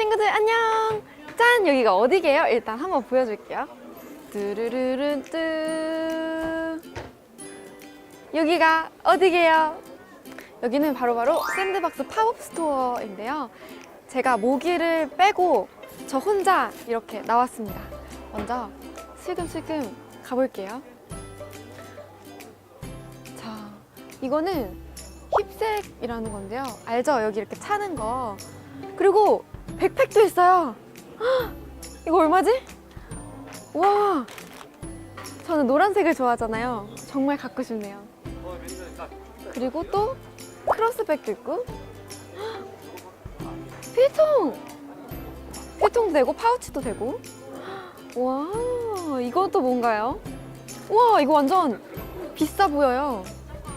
친구들 안녕. 짠 여기가 어디게요? 일단 한번 보여줄게요. 뚜루루룬 뚜. 여기가 어디게요? 여기는 바로 바로 샌드박스 팝업 스토어인데요. 제가 모기를 빼고 저 혼자 이렇게 나왔습니다. 먼저 슬금슬금 가볼게요. 자, 이거는 힙색이라는 건데요. 알죠? 여기 이렇게 차는 거. 그리고 백팩도 있어요. 헉, 이거 얼마지? 와, 저는 노란색을 좋아하잖아요. 정말 갖고 싶네요. 그리고 또 크로스백도 있고 헉, 필통! 필통도 되고 파우치도 되고 와, 이것도 뭔가요? 와, 이거 완전 비싸 보여요.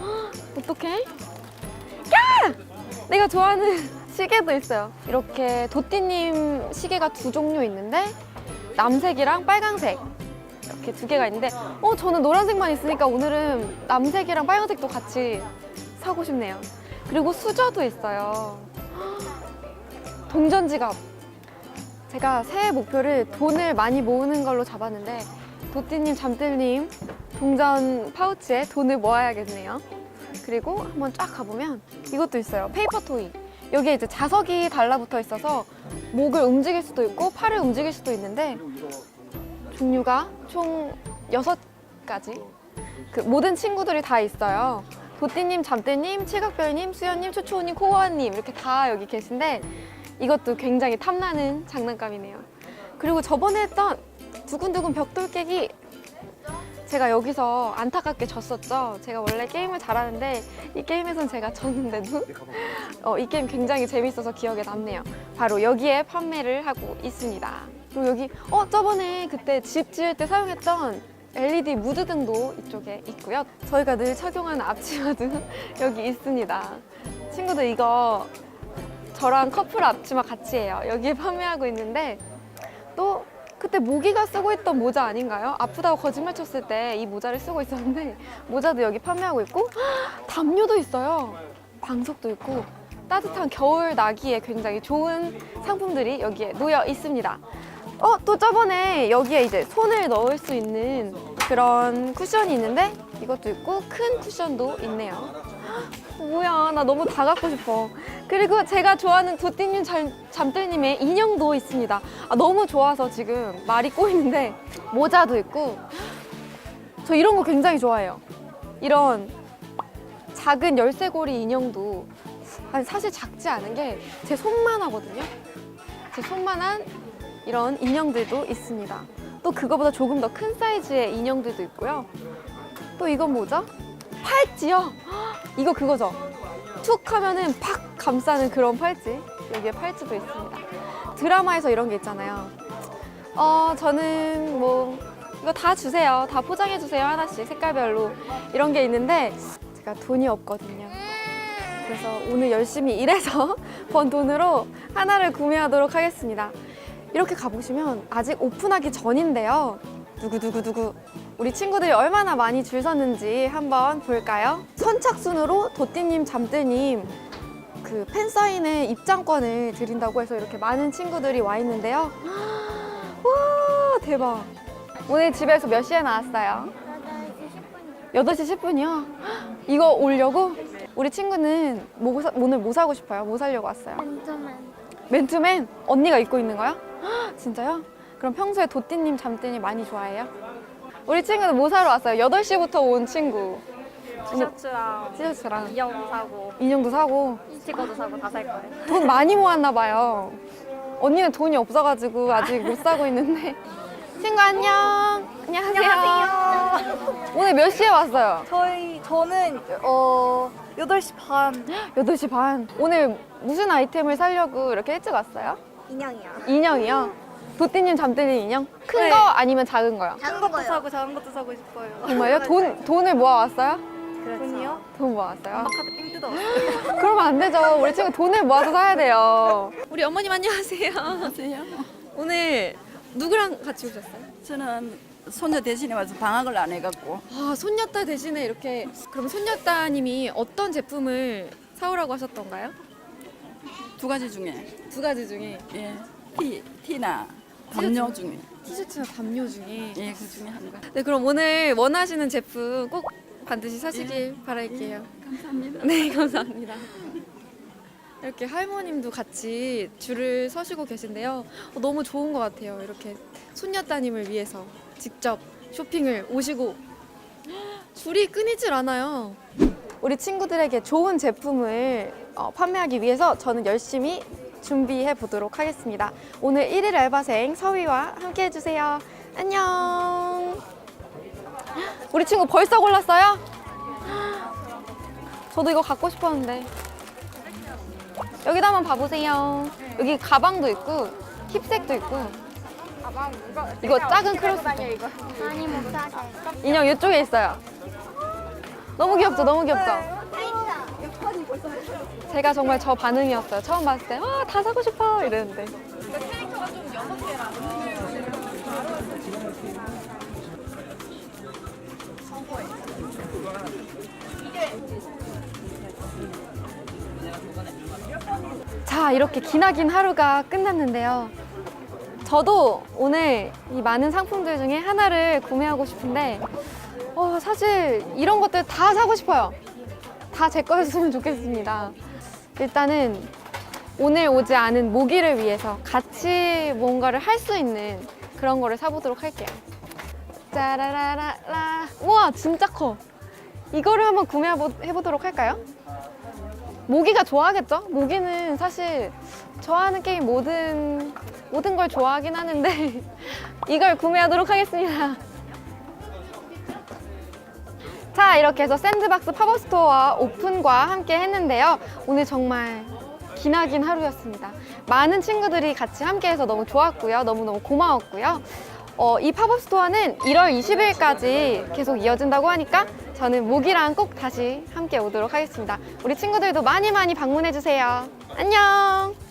헉, 어떡해? 야! 내가 좋아하는 시계도 있어요. 이렇게 도띠님 시계가 두 종류 있는데 남색이랑 빨강색 이렇게 두 개가 있는데 어 저는 노란색만 있으니까 오늘은 남색이랑 빨강색도 같이 사고 싶네요. 그리고 수저도 있어요. 동전 지갑. 제가 새해 목표를 돈을 많이 모으는 걸로 잡았는데 도띠님, 잠들님 동전 파우치에 돈을 모아야겠네요. 그리고 한번 쫙 가보면 이것도 있어요. 페이퍼 토이. 여기에 이제 자석이 달라붙어 있어서 목을 움직일 수도 있고 팔을 움직일 수도 있는데 종류가 총 여섯 가지. 그 모든 친구들이 다 있어요. 도띠님, 잠들님, 칠각별님, 수연님, 추추호님, 코어님 이렇게 다 여기 계신데 이것도 굉장히 탐나는 장난감이네요. 그리고 저번에 했던 두근두근 벽돌 깨기 제가 여기서 안타깝게 졌었죠. 제가 원래 게임을 잘하는데 이 게임에선 제가 졌는데도 어, 이 게임 굉장히 재밌어서 기억에 남네요. 바로 여기에 판매를 하고 있습니다. 그리고 여기 어 저번에 그때 집 지을 때 사용했던 LED 무드등도 이쪽에 있고요. 저희가 늘 착용하는 앞치마도 여기 있습니다. 친구들 이거 저랑 커플 앞치마 같이 해요. 여기에 판매하고 있는데 또 그때 모기가 쓰고 있던 모자 아닌가요? 아프다고 거짓말 쳤을 때 이 모자를 쓰고 있었는데 모자도 여기 판매하고 있고 담요도 있어요. 방석도 있고 따뜻한 겨울 나기에 굉장히 좋은 상품들이 여기에 놓여 있습니다. 어, 또 저번에 여기에 이제 손을 넣을 수 있는 그런 쿠션이 있는데 이것도 있고 큰 쿠션도 있네요. 뭐야, 나 너무 다 갖고 싶어. 그리고 제가 좋아하는 도띠님 잠- 잠들님의 인형도 있습니다. 아, 너무 좋아서 지금 말이 꼬이는데 모자도 있고 저 이런 거 굉장히 좋아해요. 이런 작은 열쇠고리 인형도 아니, 사실 작지 않은 게 제 손만 하거든요. 제 손만한 이런 인형들도 있습니다. 또 그거보다 조금 더 큰 사이즈의 인형들도 있고요. 또 이건 뭐죠? 팔찌요. 헉, 이거 그거죠. 툭 하면은 팍 감싸는 그런 팔찌. 여기에 팔찌도 있습니다. 드라마에서 이런 게 있잖아요. 어, 저는 뭐 이거 다 주세요. 다 포장해 주세요. 하나씩 색깔별로 이런 게 있는데 제가 돈이 없거든요. 그래서 오늘 열심히 일해서 번 돈으로 하나를 구매하도록 하겠습니다. 이렇게 가보시면 아직 오픈하기 전인데요. 두구두구두구. 우리 친구들이 얼마나 많이 줄 섰는지 한번 볼까요? 선착순으로 도띠님, 잠들님 그 팬사인회 입장권을 드린다고 해서 이렇게 많은 친구들이 와 있는데요. 와, 대박. 오늘 집에서 몇 시에 나왔어요? 8시 10분이요? 이거 오려고? 우리 친구는 뭐 사- 오늘 뭐 사고 싶어요? 뭐 사려고 왔어요? 맨투맨 맨투맨? 언니가 입고 있는 거야? 헉, 진짜요? 그럼 평소에 도띠님, 잠띠님 많이 좋아해요? 우리 친구는 뭐 사러 왔어요? 8시부터 온 친구. 티셔츠랑 티셔츠랑 인형 사고 인형도 사고 스티커도 사고 다 살 거예요. 돈 많이 모았나 봐요. 언니는 돈이 없어가지고 아직 못 사고 있는데. 친구 안녕. 안녕하세요. 오늘 몇 시에 왔어요? 저희 저는 어 8시 반 8시 반. 오늘 무슨 아이템을 사려고 이렇게 일찍 왔어요? 인형이야. 인형이요? 도띠님 잠들린 인형? 큰 네. 거 아니면 작은 거요? 큰 것도 사고 작은 것도 사고 싶어요. 정말요? 돈, 돈을 모아왔어요? 돈이요? 돈 모아왔어요? 카드 삥 뜯어. 그러면 안 되죠. 우리 친구 돈을 모아서 사야 돼요. 우리 어머님 안녕하세요. 오늘 누구랑 같이 오셨어요? 저는 손녀 대신에 와서 방학을 안 해갖고 아, 손녀딸 대신에 이렇게 그럼 손녀따님이 어떤 제품을 사오라고 하셨던가요? 두 가지 중에 두 가지 중에 예. 티, 티나 담요 중에 티셔츠나 담요 중에. 예, 그 중에 한 거. 네, 그럼 오늘 원하시는 제품 꼭 반드시 사시길 바랄게요. 감사합니다. 네, 감사합니다. 이렇게 할머님도 같이 줄을 서시고 계신데요. 어, 너무 좋은 것 같아요. 이렇게 손녀따님을 위해서 직접 쇼핑을 오시고 줄이 끊이질 않아요. 우리 친구들에게 좋은 제품을 어, 판매하기 위해서 저는 열심히 준비해 보도록 하겠습니다. 오늘 1일 알바생 서위와 함께 해주세요. 안녕. 우리 친구 벌써 골랐어요? 저도 이거 갖고 싶었는데. 여기다 한번 봐보세요. 여기 가방도 있고 힙색도 있고. 이거 작은 크로스. 인형 이쪽에 있어요. 너무 귀엽죠? 너무 귀엽죠? 제가 정말 저 반응이었어요. 처음 봤을 때, 와, 다 사고 싶어! 이랬는데. 자, 이렇게 기나긴 하루가 끝났는데요. 저도 오늘 이 많은 상품들 중에 하나를 구매하고 싶은데, 어, 사실 이런 것들 다 사고 싶어요. 다 제 거였으면 좋겠습니다. 일단은 오늘 오지 않은 모기를 위해서 같이 뭔가를 할 수 있는 그런 거를 사보도록 할게요. 짜라라라라. 우와, 진짜 커. 이거를 한번 구매해보도록 할까요? 모기가 좋아하겠죠? 모기는 사실 좋아하는 게임 모든, 모든 걸 좋아하긴 하는데 이걸 구매하도록 하겠습니다. 자, 이렇게 해서 샌드박스 팝업 스토어 오픈과 함께 했는데요. 오늘 정말 기나긴 하루였습니다. 많은 친구들이 같이 함께 해서 너무 좋았고요. 너무너무 고마웠고요. 어, 이 팝업 스토어는 1월 20일까지 계속 이어진다고 하니까 저는 모기랑 꼭 다시 함께 오도록 하겠습니다. 우리 친구들도 많이 많이 방문해주세요. 안녕!